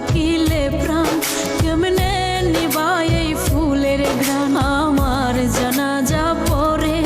থাকিলে প্রাণ কেমনে নিবাই ফুলের ঘ্রাণ। আমার জানাজা পরে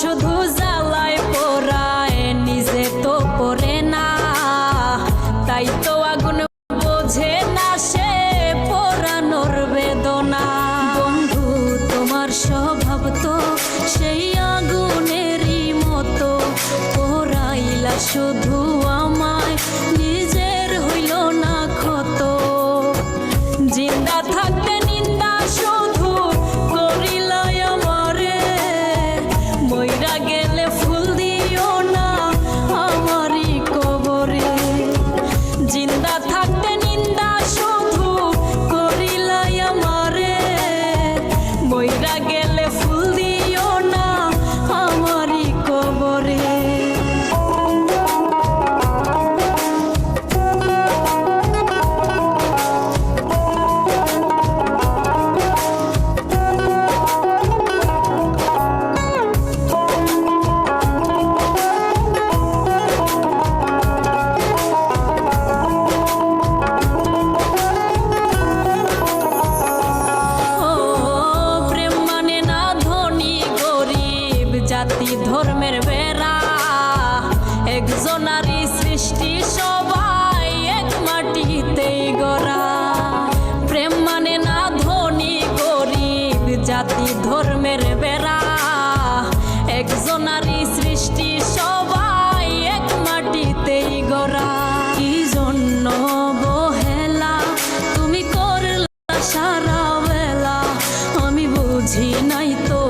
শুধু জ্বালায় নিজে তো না। তাই তো আগুন বোঝে না সে বেদনা। বন্ধু, তোমার স্বভাব তো সেই আগুনেরই মতো। পোড়াইলা শুধু ধর্মের বেড়া। একজনারই সৃষ্টি সবাই এক মাটিতেই গড়া। কি জন্য তুমি করলা সারা বেলা? আমি বুঝি নাই তো